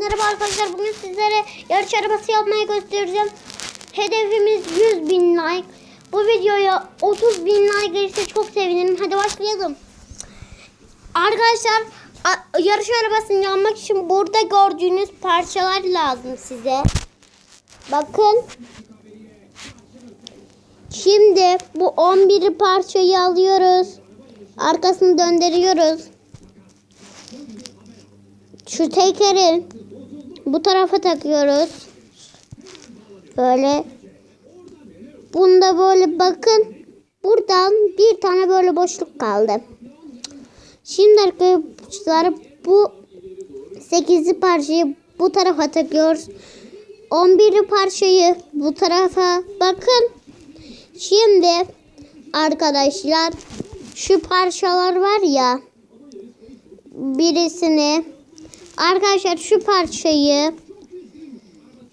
Merhaba arkadaşlar bugün sizlere yarış arabası yapmayı göstereceğim. Hedefimiz 100 bin like. Bu videoya 30 bin like gelirse çok sevinirim. Hadi başlayalım. Arkadaşlar yarış arabasını yapmak için burada gördüğünüz parçalar lazım size. Bakın. Şimdi bu 11 parçayı alıyoruz. Arkasını döndürüyoruz. Şu tekeri bu tarafa takıyoruz. Böyle. Bunda böyle bakın. Buradan bir tane böyle boşluk kaldı. Şimdi arkadaşlar bu 8'li parçayı bu tarafa takıyoruz. 11'li parçayı bu tarafa bakın. Şimdi arkadaşlar şu parçalar var ya birisini arkadaşlar şu parçayı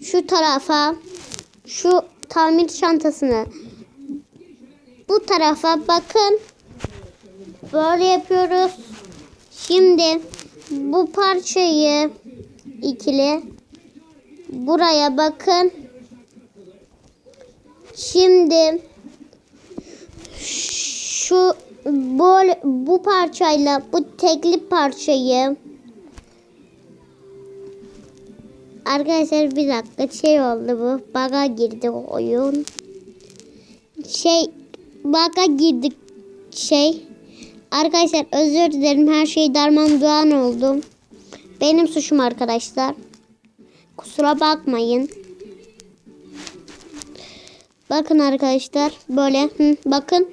şu tarafa şu tamir çantasını bu tarafa bakın. Böyle yapıyoruz. Şimdi bu parçayı ikili buraya bakın. Şimdi şu böyle bu parçayla bu tekli parçayı Arkadaşlar bir dakika şey oldu bu. Baga girdi oyun. Şey baga girdik şey. Arkadaşlar özür dilerim her şey darman duan oldu. Benim suçum arkadaşlar. Kusura bakmayın. Bakın arkadaşlar böyle hı, bakın.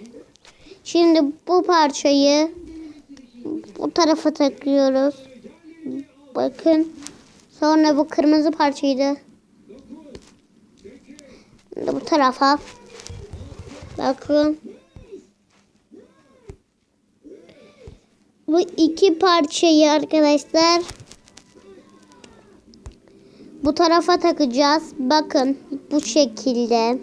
Şimdi bu parçayı bu tarafa takıyoruz. Bakın. Sonra bu kırmızı parçaydı. Şimdi bu tarafa. Bakın. Bu iki parçayı arkadaşlar bu tarafa takacağız. Bakın bu şekilde.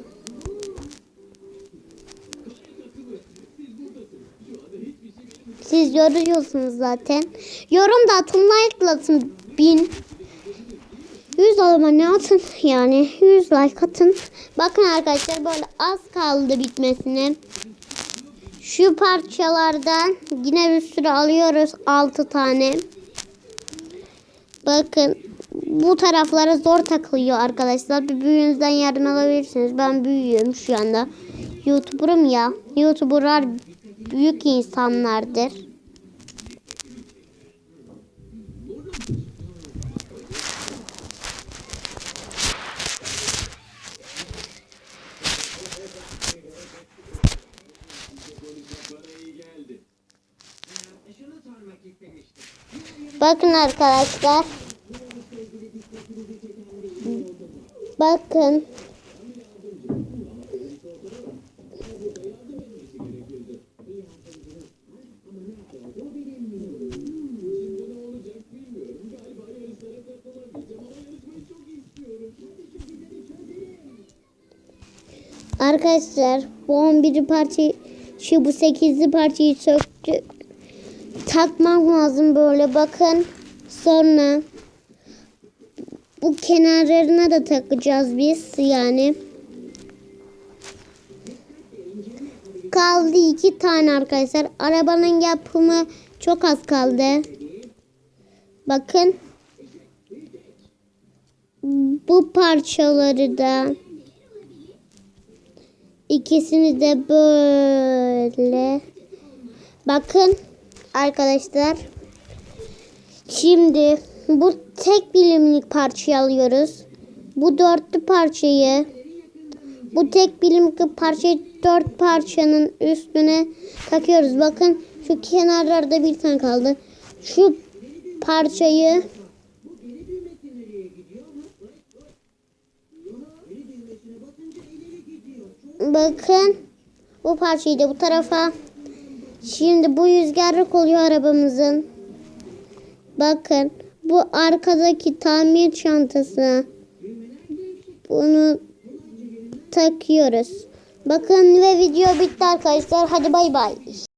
Siz görüyorsunuz zaten. Yorum da atın, like atın. Bin. 100 abone atın yani 100 like atın. Bakın arkadaşlar böyle az kaldı bitmesine. Şu parçalardan yine bir sürü alıyoruz 6 tane. Bakın bu taraflara zor takılıyor arkadaşlar. Bir büyüğünüzden yardım alabilirsiniz. Ben büyüğüm şu anda. YouTuber'ım ya. YouTuber'lar büyük insanlardır. Bakın arkadaşlar. Bakın. Arkadaşlar bu 11 parçayı şu bu 8'li parçayı söktük. Takmam lazım böyle bakın. Sonra bu kenarlarına da takacağız biz yani. Kaldı iki tane arkadaşlar. Arabanın yapımı çok az kaldı. Bakın. Bu parçaları da ikisini de böyle bakın arkadaşlar şimdi bu tek bilimlik parçayı alıyoruz bu dörtlü parçayı bu tek bilimlik parçayı dört parçanın üstüne takıyoruz bakın şu kenarlarda bir tane kaldı şu parçayı Bakın bu parçayı da bu tarafa. Şimdi bu rüzgarlık oluyor arabamızın. Bakın bu arkadaki tamir çantasına bunu takıyoruz. Bakın ve video bitti arkadaşlar. Hadi bay bay.